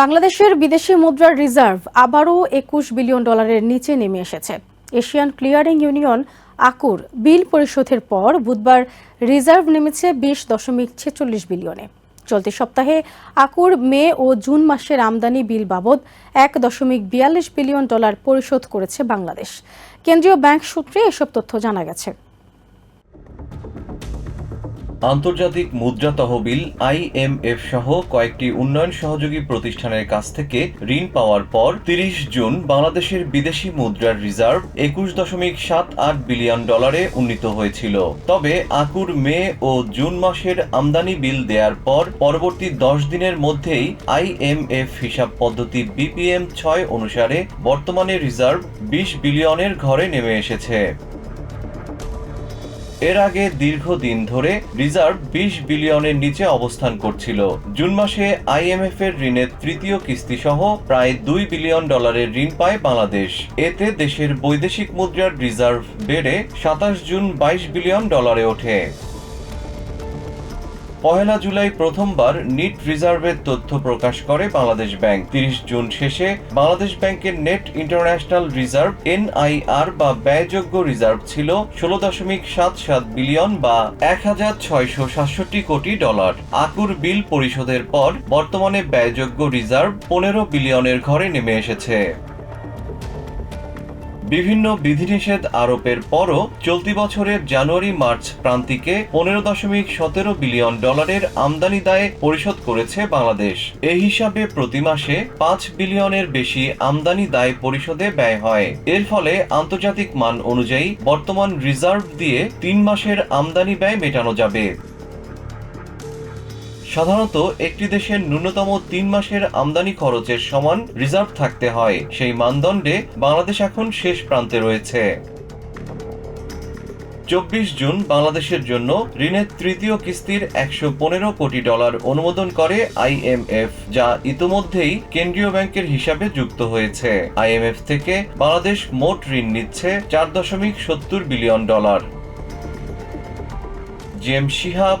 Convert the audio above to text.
বাংলাদেশের বিদেশি মুদ্রার রিজার্ভ আবারও একুশ বিলিয়ন ডলারের নিচে নেমে এসেছে। এশিয়ান ক্লিয়ারিং ইউনিয়ন, আকুর, বিল পরিশোধের পর বুধবার রিজার্ভ নেমেছে বিশ দশমিক ছেচল্লিশ বিলিয়নে। চলতি সপ্তাহে আকুর, মে ও জুন মাসের আমদানি বিল বাবদ এক দশমিক বিয়াল্লিশ বিলিয়ন ডলার পরিশোধ করেছে বাংলাদেশ। কেন্দ্রীয় ব্যাংক সূত্রে এসব তথ্য জানা গেছে। আন্তর্জাতিক মুদ্রা তহবিল আইএমএফ সহ কয়েকটি উন্নয়ন সহযোগী প্রতিষ্ঠানের কাছ থেকে ঋণ পাওয়ার পর তিরিশ জুন বাংলাদেশের বিদেশি মুদ্রার রিজার্ভ একুশ দশমিক সাত আট বিলিয়ন ডলারে উন্নীত হয়েছিল। তবে আকুর মে ও জুন মাসের আমদানি বিল দেওয়ার পর পরবর্তী দশ দিনের মধ্যেই আইএমএফ হিসাব পদ্ধতি বিপিএম ছয় অনুসারে বর্তমানে রিজার্ভ বিশ বিলিয়নের ঘরে নেমে এসেছে। এর আগে দীর্ঘদিন ধরে রিজার্ভ বিশ বিলিয়নের নিচে অবস্থান করছিল। জুন মাসে আইএমএফ এর ঋণের তৃতীয় কিস্তি সহ প্রায় দুই বিলিয়ন ডলারের ঋণ পায় বাংলাদেশ। এতে দেশের বৈদেশিক মুদ্রার রিজার্ভ বেড়ে সাতাশ জুন বাইশ বিলিয়ন ডলারে ওঠে। পহেলা জুলাই প্রথমবার নিট রিজার্ভের তথ্য প্রকাশ করে বাংলাদেশ ব্যাংক। তিরিশ জুন শেষে বাংলাদেশ ব্যাংকের নেট ইন্টারন্যাশনাল রিজার্ভ, এনআইআর বা ব্যয়যোগ্য রিজার্ভ ছিল ষোলো দশমিক সাত সাত বিলিয়ন বা এক হাজার ছয়শো সাতষট্টি কোটি ডলার। আকুর বিল পরিশোধের পর বর্তমানে ব্যয়যোগ্য রিজার্ভ পনেরো বিলিয়নের ঘরে নেমে এসেছে। বিভিন্ন বিধিনিষেধ আরোপের পরও চলতি বছরের জানুয়ারি মার্চ প্রান্তিকে পনেরো দশমিক সতেরো বিলিয়ন ডলারের আমদানি দায় পরিশোধ করেছে বাংলাদেশ। এই হিসাবে প্রতি মাসে পাঁচ বিলিয়নের বেশি আমদানি দায় পরিশোধে ব্যয় হয়। এর ফলে আন্তর্জাতিক মান অনুযায়ী বর্তমান রিজার্ভ দিয়ে তিন মাসের আমদানি ব্যয় মেটানো যাবে। সাধারণত একটি দেশের ন্যূনতম তিন মাসের আমদানি খরচের সমান রিজার্ভ থাকতে হয়। সেই মানদণ্ডে বাংলাদেশ এখন শেষ প্রান্তে রয়েছে। চব্বিশ জুন বাংলাদেশের জন্য ঋণের তৃতীয় কিস্তির একশো পনেরো কোটি ডলার অনুমোদন করে আইএমএফ যা ইতোমধ্যেই কেন্দ্রীয় ব্যাংকের হিসাবে যুক্ত হয়েছে। আইএমএফ থেকে বাংলাদেশ মোট ঋণ নিচ্ছে চার দশমিক সত্তর বিলিয়ন ডলার। জেম Shihab